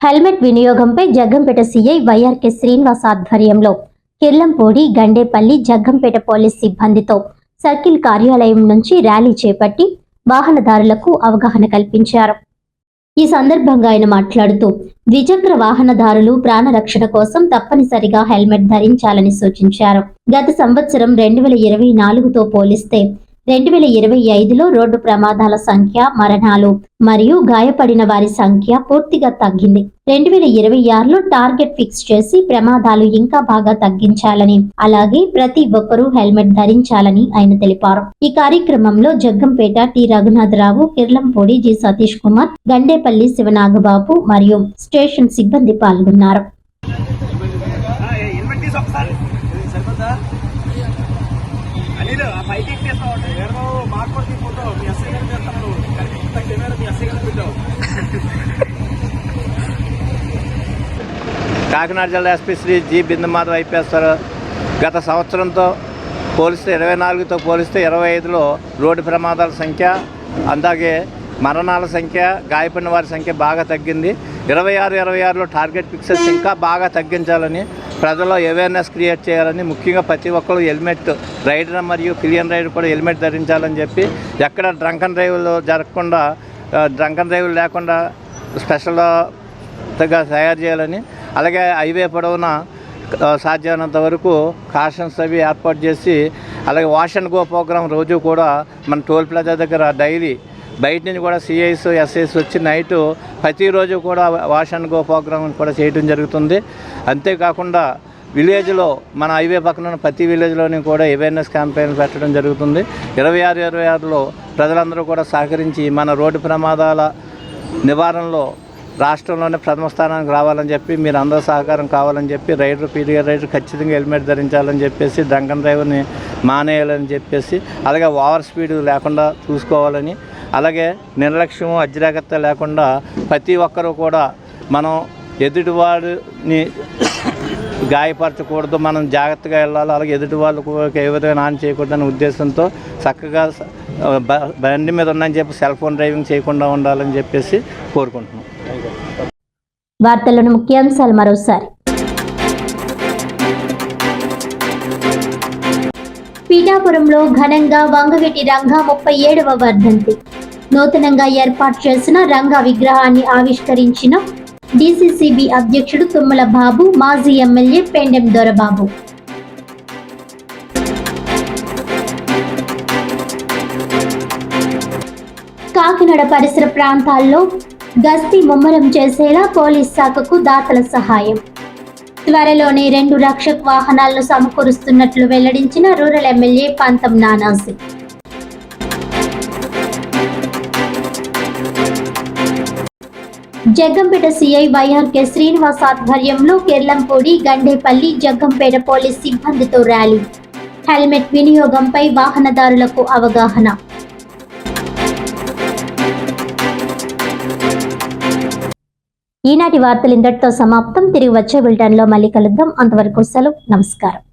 Helmet వినియోగంపై Jaggampeta CI YRK Srinivas ఆధ్వర్యంలో Kirlampudi Gandepalli Jaggampeta police సిబ్బందితో సర్కిల్ కార్యాలయం నుంచి ర్యాలీ చేపట్టి వాహనదారులకు అవగాహన కల్పించారు. ఈ సందర్భంగా ఆయన మాట్లాడుతూ ద్విచక్ర వాహనదారులు ప్రాణరక్షణ కోసం తప్పనిసరిగా హెల్మెట్ ధరించాలని సూచించారు. గత సంవత్సరం రెండు వేల ఇరవై నాలుగుతో పోలిస్తే రెండు వేల ఇరవై ఐదులో రోడ్డు ప్రమాదాల సంఖ్య మరణాలు మరియు గాయపడిన వారి సంఖ్య పూర్తిగా తగ్గింది రెండు వేల ఇరవై ఆరులో టార్గెట్ ఫిక్స్ చేసి ప్రమాదాలు ఇంకా బాగా తగ్గించాలని అలాగే ప్రతి ఒక్కరూ హెల్మెట్ ధరించాలని ఆయన తెలిపారు ఈ కార్యక్రమంలో జగ్గంపేట టి రఘునాథరావు కిర్లంపూడి జి సతీష్ కుమార్ గండేపల్లి శివనాగబాబు మరియు స్టేషన్ సిబ్బంది పాల్గొన్నారు ఆ పైకి ఎక్కేస్తావు ఫోటో. మీ గారు కెమెరా మీ గారు పెట్టావు? కాకినాడ జిల్లా ఎస్పీ శ్రీ జి బిందుమాధవ్ ఐపీఎస్ఆర్ గత సంవత్సరంతో పోలిస్తే ఇరవై నాలుగుతో పోలిస్తే ఇరవై ఐదులో రోడ్డు ప్రమాదాల సంఖ్య అలాగే మరణాల సంఖ్య గాయపడిన వారి సంఖ్య బాగా తగ్గింది. ఇరవై ఆరు ఇరవై ఆరులో టార్గెట్ ఫిక్సెస్ ఇంకా బాగా తగ్గించాలని ప్రజల్లో అవేర్నెస్ క్రియేట్ చేయాలని ముఖ్యంగా ప్రతి ఒక్కరు హెల్మెట్ రైడర్ మరియు పిలియన్ రైడర్ కూడా హెల్మెట్ ధరించాలని చెప్పి ఎక్కడ డ్రంకన్ డ్రైవ్లు జరగకుండా డ్రంకన్ డ్రైవ్లు లేకుండా స్పెషల్గా తయారు చేయాలని అలాగే హైవే పొడవునా సాధ్యమైనంత వరకు కాషన్స్ అవి ఏర్పాటు చేసి అలాగే వాష్ అండ్ గో ప్రోగ్రాం రోజు కూడా మన టోల్ ప్లాజా దగ్గర డైలీ బయట నుంచి కూడా సిఐస్ ఎస్ఐస్ వచ్చి నైట్ ప్రతిరోజు కూడా వాష్ అండ్ గో ప్రోగ్రామ్ కూడా చేయడం జరుగుతుంది. అంతేకాకుండా విలేజ్లో మన హైవే పక్కన ఉన్న ప్రతి విలేజ్లోని కూడా అవేర్నెస్ క్యాంపెయిన్ పెట్టడం జరుగుతుంది. ఇరవై ఆరు ఇరవై ఆరులో ప్రజలందరూ కూడా సహకరించి మన రోడ్డు ప్రమాదాల నివారణలో రాష్ట్రంలోనే ప్రథమ స్థానానికి రావాలని చెప్పి మీరు అందరూ సహకారం కావాలని చెప్పి రైడర్ పీరియడ్ రైడర్ ఖచ్చితంగా హెల్మెట్ ధరించాలని చెప్పేసి డ్రంకన్ డ్రైవర్ని మానేయాలని చెప్పేసి అలాగే ఓవర్ స్పీడ్ లేకుండా చూసుకోవాలని అలాగే నిర్లక్ష్యం అజ్రాగ్రత్త లేకుండా ప్రతి ఒక్కరూ కూడా మనం ఎదుటివాడిని గాయపరచకూడదు మనం జాగ్రత్తగా వెళ్ళాలి అలాగే ఎదుటి వాళ్ళు ఏ విధంగా హాని చేయకూడదనే ఉద్దేశంతో చక్కగా బ- బండి మీద ఉన్నాయని చెప్పి సెల్ ఫోన్ డ్రైవింగ్ చేయకుండా ఉండాలని చెప్పేసి కోరుకుంటున్నాం. వార్తలను ముఖ్యాంశాలు మరోసారి. పీఠాపురంలో ఘనంగా వంగవీటి రంగా ముప్పై ఏడవ వర్ధంతి. నూతనంగా ఏర్పాటు చేసిన రంగా విగ్రహాన్ని ఆవిష్కరించిన డిసిసిబి అధ్యక్షుడు తుమ్మల బాబు మాజీ ఎమ్మెల్యే పెండెం దొరబాబు. కాకినాడ పరిసర ప్రాంతాల్లో గస్తీ ముమ్మరం చేసేలా పోలీస్ శాఖకు దాతల సహాయం. త్వరలోనే రెండు రక్షక్ వాహనాలను సమకూరుస్తున్నట్లు వెల్లడించిన rural MLA Pantham Nanaji. Jaggampeta CI YRK Srinivas ఆధ్వర్యంలో కెర్లంపూడి గండేపల్లి జగ్గంపేట పోలీస్ సిబ్బందితో ర్యాలీ. హెల్మెట్ వినియోగంపై వాహనదారులకు అవగాహన. ఈనాటి వార్తలు ఇంతటితో సమాప్తం. తిరిగి వచ్చే బులెటిన్లో మళ్ళీ కలుద్దాం. అంతవరకు సెలవు. నమస్కారం.